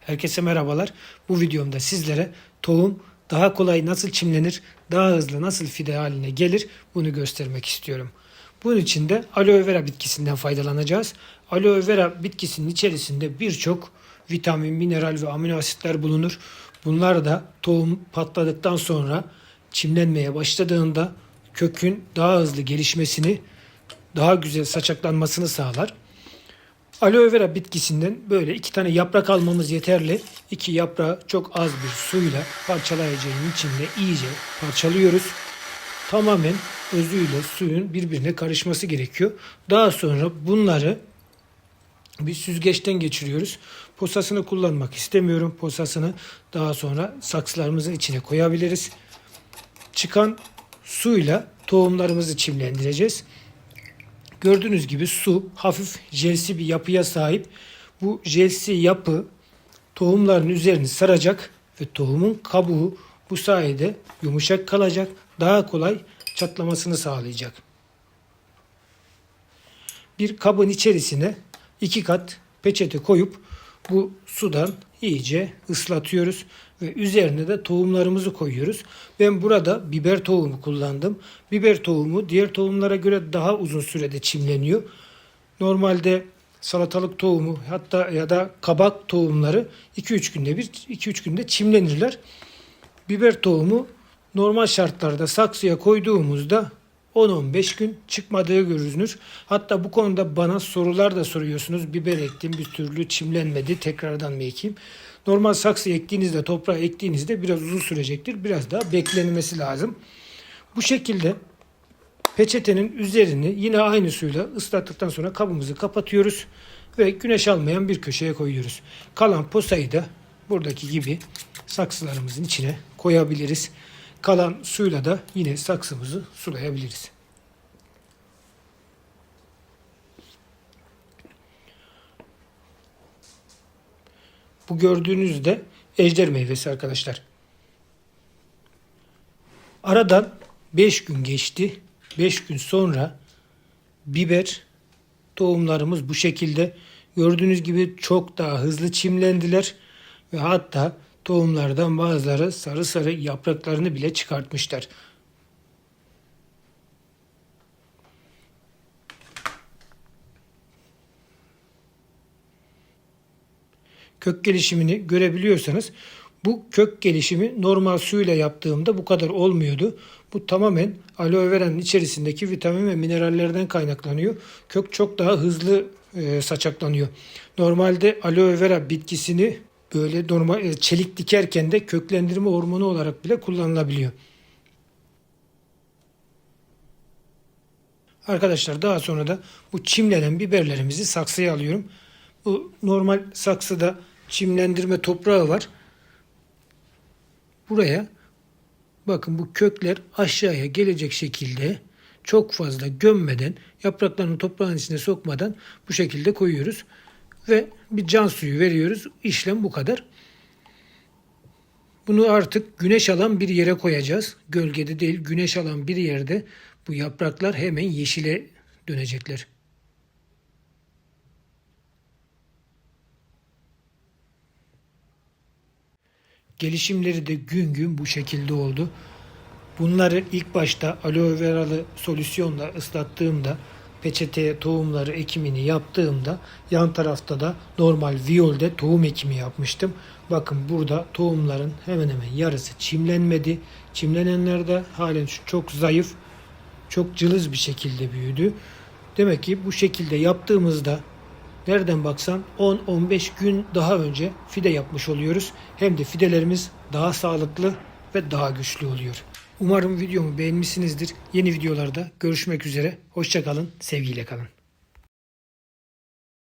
Herkese merhabalar. Bu videomda sizlere tohum daha kolay nasıl çimlenir, daha hızlı nasıl fide haline gelir bunu göstermek istiyorum. Bunun için de aloe vera bitkisinden faydalanacağız. Aloe vera bitkisinin içerisinde birçok vitamin, mineral ve amino asitler bulunur. Bunlar da tohum patladıktan sonra çimlenmeye başladığında kökün daha hızlı gelişmesini, daha güzel saçaklanmasını sağlar. Aloe vera bitkisinden böyle iki tane yaprak almamız yeterli. İki yaprağı çok az bir suyla parçalayacağın içinde iyice parçalıyoruz. Tamamen özüyle suyun birbirine karışması gerekiyor. Daha sonra bunları bir süzgeçten geçiriyoruz. Posasını kullanmak istemiyorum. Posasını daha sonra saksılarımızın içine koyabiliriz. Çıkan suyla tohumlarımızı çimlendireceğiz. Gördüğünüz gibi su hafif jelsi bir yapıya sahip. Bu jelsi yapı tohumların üzerini saracak ve tohumun kabuğu bu sayede yumuşak kalacak. Daha kolay çatlamasını sağlayacak. Bir kabın içerisine iki kat peçete koyup bu sudan iyice ıslatıyoruz ve üzerine de tohumlarımızı koyuyoruz. Ben burada biber tohumu kullandım. Biber tohumu diğer tohumlara göre daha uzun sürede çimleniyor. Normalde salatalık tohumu hatta ya da kabak tohumları 2-3 günde bir 2-3 günde çimlenirler. Biber tohumu normal şartlarda saksıya koyduğumuzda 10-15 gün çıkmadığı görünür. Hatta bu konuda bana sorular da soruyorsunuz. Biber ektim bir türlü çimlenmedi tekrardan mı ekeyim? Normal saksı ektiğinizde toprağa ektiğinizde biraz uzun sürecektir. Biraz daha beklenmesi lazım. Bu şekilde peçetenin üzerini yine aynı suyla ıslattıktan sonra kabımızı kapatıyoruz ve güneş almayan bir köşeye koyuyoruz. Kalan posayı da buradaki gibi saksılarımızın içine koyabiliriz. Kalan suyla da yine saksımızı sulayabiliriz. Bu gördüğünüz de ejder meyvesi arkadaşlar. Aradan 5 gün geçti. 5 gün sonra biber tohumlarımız bu şekilde gördüğünüz gibi çok daha hızlı çimlendiler ve hatta tohumlardan bazıları sarı sarı yapraklarını bile çıkartmışlar. Kök gelişimini görebiliyorsanız bu kök gelişimi normal suyla yaptığımda bu kadar olmuyordu. Bu tamamen aloe vera'nın içerisindeki vitamin ve minerallerden kaynaklanıyor. Kök çok daha hızlı e, saçaklanıyor. Normalde aloe vera bitkisini böyle normal e, çelik dikerken de köklendirme hormonu olarak bile kullanılabiliyor. Arkadaşlar daha sonra da bu çimlenen biberlerimizi saksıya alıyorum. Bu normal saksıda çimlendirme toprağı var. Buraya bakın bu kökler aşağıya gelecek şekilde çok fazla gömmeden yapraklarını toprağın içine sokmadan bu şekilde koyuyoruz ve bir can suyu veriyoruz. İşlem bu kadar. Bunu artık güneş alan bir yere koyacağız. Gölgede değil, güneş alan bir yerde bu yapraklar hemen yeşile dönecekler. Gelişimleri de gün gün bu şekilde oldu. Bunları ilk başta aloe veralı solüsyonla ıslattığımda peçeteye tohumları ekimini yaptığımda yan tarafta da normal viyolde tohum ekimi yapmıştım. Bakın burada tohumların hemen hemen yarısı çimlenmedi. Çimlenenler de halen çok zayıf, çok cılız bir şekilde büyüdü. Demek ki bu şekilde yaptığımızda nereden baksan 10-15 gün daha önce fide yapmış oluyoruz. Hem de fidelerimiz daha sağlıklı ve daha güçlü oluyor. Umarım videomu beğenmişsinizdir. Yeni videolarda görüşmek üzere. Hoşçakalın, sevgiyle kalın.